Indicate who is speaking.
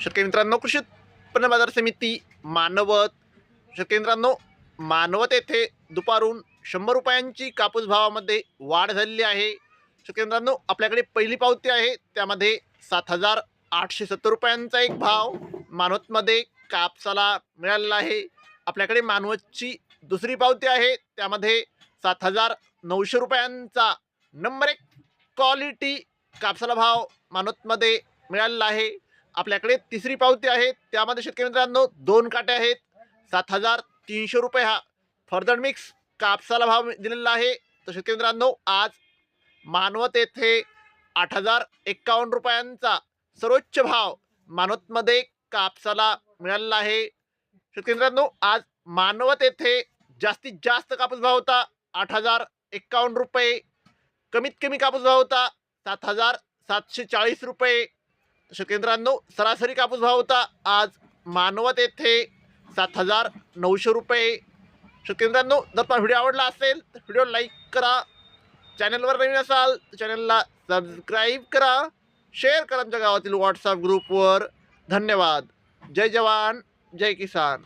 Speaker 1: शेतकरी मित्रांनो कृषी उत्पन्न बाजार समिती मानवत. शेतकरी मित्रांनो मानवत येथे दुपारून शंभर रुपयांची कापूस भावामध्ये वाढ झालेली आहे. शेतकरी मित्रांनो आपल्याकडे पहिली पावती आहे. त्यामध्ये सात हजार आठशे सत्तर रुपयांचा एक भाव मानवतमध्ये कापसाला मिळालेला आहे. आपल्याकडे मानवतची दुसरी पावती आहे. त्यामध्ये सात हजार नऊशे रुपयांचा नंबर एक क्वालिटी कापसाला भाव मानवतमध्ये मिळालेला आहे. आपल्याकडे तिसरी पावती आहे. त्यामध्ये शेतकरी मित्रांनो दोन काटे आहेत. सात हजार तीनशे रुपये हा फर्दर मिक्स कापसाला भाव दिलेला आहे. तर शेतकरी मित्रांनो आज मानवत येथे आठ हजार एक्कावन्न रुपयांचा सर्वोच्च भाव मानवतमध्ये कापसाला मिळालेला आहे. शेतकरी मित्रांनो आज मानवत येथे जास्तीत जास्त कापूस भाव होता. आठ हजार एक्कावन्न रुपये. कमीत कमी कापूस भाव होता सात हजार सातशे चाळीस रुपये. शेतकरी सरासरी कापूस भाव होता आज मानवत येथे सात हजार नऊशे रुपये. शेतकरी जर तुम्हाला व्हिडिओ आवडला असेल तर व्हिडिओ लाईक करा. चॅनलवर नवीन असाल तर चॅनलला सबस्क्राईब करा. शेअर करा आमच्या गावातील व्हॉट्सअप ग्रुपवर. धन्यवाद. जय जवान जय किसान.